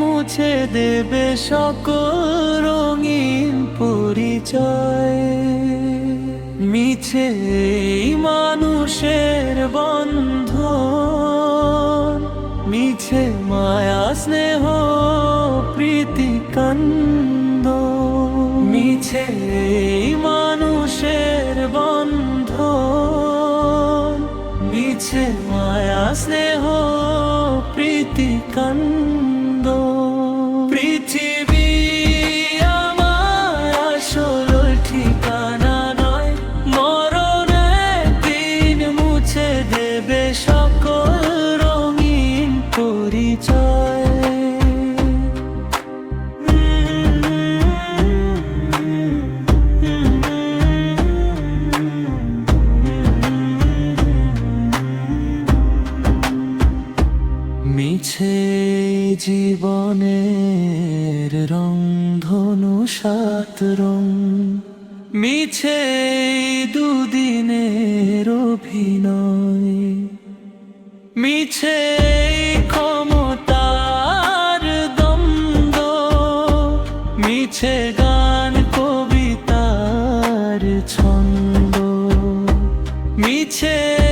মুছে দেবে সকল রঙিন পরিচয়। মিছে মানুষের বন্ধ মিছে মায়া, স্নেহ, প্রীতি, কান্দ। মিছে মানুষের বন্ধ মিছে মায়া, স্নেহ, প্রীতি, কান্দ। মিছে জীবনের রং, ধনু সাত রং। মিছে দুদিনের অভিনয়। মিছে ক্ষমতার দ্বন্দ্ব। মিছে গান, কবিতার ছন্দ। মিছে